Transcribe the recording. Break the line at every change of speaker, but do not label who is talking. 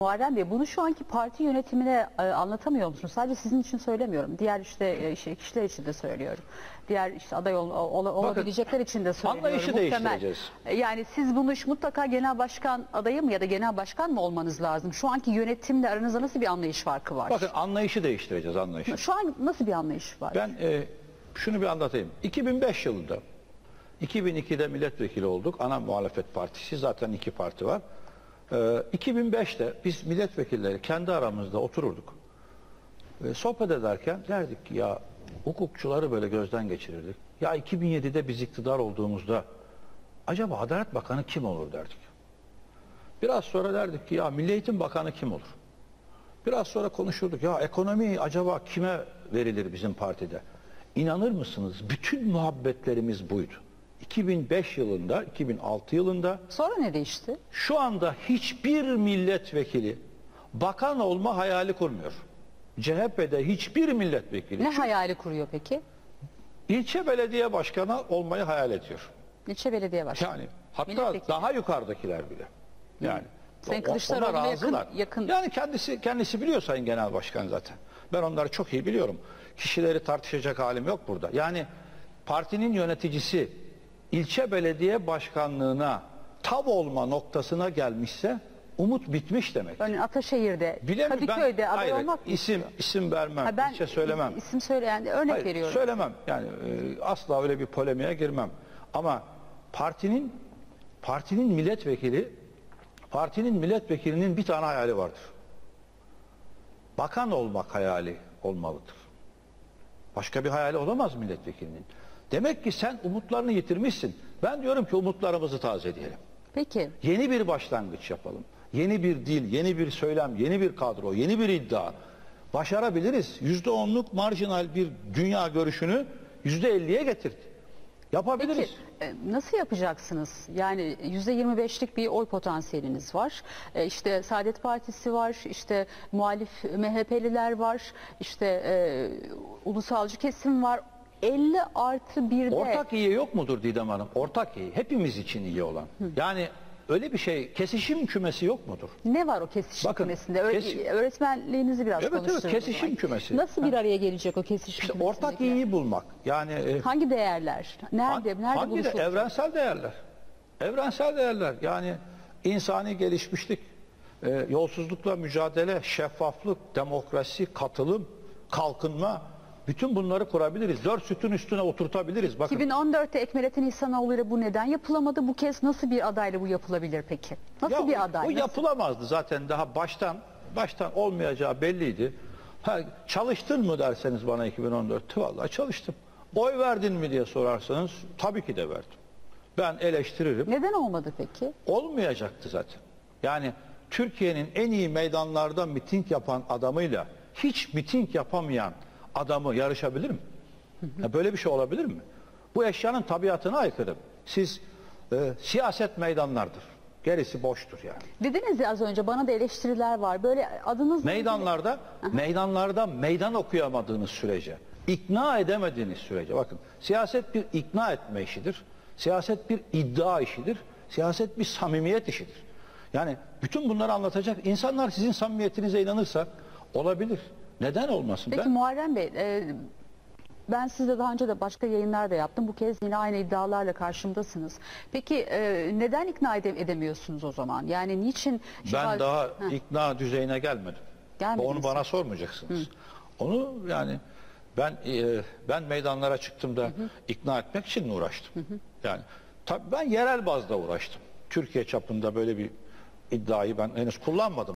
Muharrem Bey bunu şu anki parti yönetimine e, anlatamıyor musunuz? Sadece sizin için söylemiyorum. Diğer işte e, işte kişiler için de söylüyorum. Diğer işte aday ol, ol- olabilecekler için de söylüyorum.
anlayışı değiştireceğiz.
E, Yani siz bunu iş- mutlaka genel başkan adayı mı ya da genel başkan mı olmanız lazım? Şu anki yönetimle aranızda nasıl bir anlayış farkı var?
Bakın anlayışı değiştireceğiz anlayışı.
Şu an nasıl bir anlayış var?
Ben e, şunu bir anlatayım. 2005 yılında 2002'de milletvekili olduk. Ana muhalefet partisi zaten iki parti var. E, 2005'te biz milletvekilleri kendi aramızda otururduk. Ve sohbet ederken derdik ki ya hukukçuları böyle gözden geçirirdik. Ya 2007'de biz iktidar olduğumuzda acaba Adalet Bakanı kim olur derdik. Biraz sonra derdik ki ya Milli Eğitim Bakanı kim olur? Biraz sonra konuşurduk. Ya ekonomi acaba kime verilir bizim partide? İnanır mısınız? Bütün muhabbetlerimiz buydu. 2005 yılında, 2006 yılında
Sonra ne değişti?
şu anda hiçbir milletvekili bakan olma hayali kurmuyor. CHP'de hiçbir milletvekili
Ne hayali kuruyor peki?
ilçe belediye başkanı olmayı hayal ediyor.
İlçe belediye başkanı.
Yani hatta
Milletvekili.
daha yukarıdakiler bile. Yani
Sayın
o-
Kılıçdaroğlu'na
ona
yakın-
razılar.
yakın.
Yani kendisi kendisi biliyor Sayın Genel Başkan zaten. Ben onları çok iyi biliyorum. Kişileri tartışacak halim yok burada. Yani partinin yöneticisi ilçe belediye başkanlığına tav olma noktasına gelmişse umut bitmiş demek.
Örneğin Ataşehir'de,
Bilemiyorum. Ben-
Kadıköy'de aday
hayır,
olmak mı
isim
istiyor?
isim vermem.
Ha, ben
ilçe söylemem.
is- isim söyleyen örnek
Hayır,
veriyorum.
Söylemem. Yani e, asla öyle bir polemiğe girmem. Ama partinin partinin milletvekili partinin milletvekilinin bir tane hayali vardır. Bakan olmak hayali olmalıdır. Başka bir hayali olamaz milletvekilinin. Demek ki sen umutlarını yitirmişsin. Ben diyorum ki umutlarımızı tazeleyelim.
Peki
Yeni bir başlangıç yapalım. Yeni bir dil, yeni bir söylem, yeni bir kadro, yeni bir iddia. Başarabiliriz. Yüzde onluk marjinal bir dünya görüşünü yüzde elliye getirdi. Yapabiliriz.
Peki e, nasıl yapacaksınız? Yani %25'lik bir oy potansiyeliniz var. E, İşte Saadet Partisi var, işte muhalif MHP'liler var, işte e, ulusalcı kesim var. 50 artı 1'de
Ortak iyi yok mudur Didem Hanım? Ortak iyi. Hepimiz için iyi olan. Yani öyle bir şey kesişim kümesi yok mudur?
ne var o kesişim
Bakın,
kümesinde? Öğ-
kes-
öğretmenliğinizi biraz
Evet, evet,
konuşturun.
kesişim kümesi.
Nasıl bir araya gelecek o kesişim
İşte
kümesindeki?
ortak iyiyi bulmak. Yani e,
Hangi değerler? Nerede?
Han-
nerede
hangi de evrensel değerler. Evrensel değerler. Yani insani gelişmişlik, e, yolsuzlukla mücadele, şeffaflık, demokrasi, katılım, kalkınma bütün bunları kurabiliriz. Dört sütun üstüne oturtabiliriz. Bakın
2014'te Ekmelettin İhsanoğlu ile bu neden yapılamadı? Bu kez nasıl bir adayla bu yapılabilir peki? Nasıl
Ya
bir aday?
O
Nasıl-
yapılamazdı zaten daha baştan baştan olmayacağı belliydi. Ha, çalıştın mı derseniz bana 2014'te vallahi çalıştım. Oy verdin mi diye sorarsanız tabii ki de verdim. Ben eleştiririm.
Neden olmadı peki?
olmayacaktı zaten. Yani Türkiye'nin en iyi meydanlarda miting yapan adamıyla hiç miting yapamayan adamı yarışabilir mi? Ya böyle bir şey olabilir mi? Bu eşyanın tabiatına aykırı. Siz e, siyaset meydanlardır. Gerisi boştur yani.
Dediniz ya az önce bana da eleştiriler var. Böyle adınız
Meydanlarda meydanlarda meydan okuyamadığınız sürece, ikna edemediğiniz sürece bakın siyaset bir ikna etme işidir. Siyaset bir iddia işidir. Siyaset bir samimiyet işidir. Yani bütün bunları anlatacak insanlar sizin samimiyetinize inanırsa olabilir. Neden olmasın?
Peki
Ben
Muharrem Bey, e, ben sizle daha önce de başka yayınlar da yaptım. Bu kez yine aynı iddialarla karşımdasınız. Peki e, neden ikna ede- edemiyorsunuz o zaman? Yani niçin?
ben daha
Heh.
ikna düzeyine gelmedim.
Gelmediniz
Onu bana sormayacaksınız. Onu yani ben e, ben meydanlara çıktığımda ikna etmek için uğraştım? Yani tabii ben yerel bazda uğraştım. Türkiye çapında böyle bir iddiayı ben henüz kullanmadım.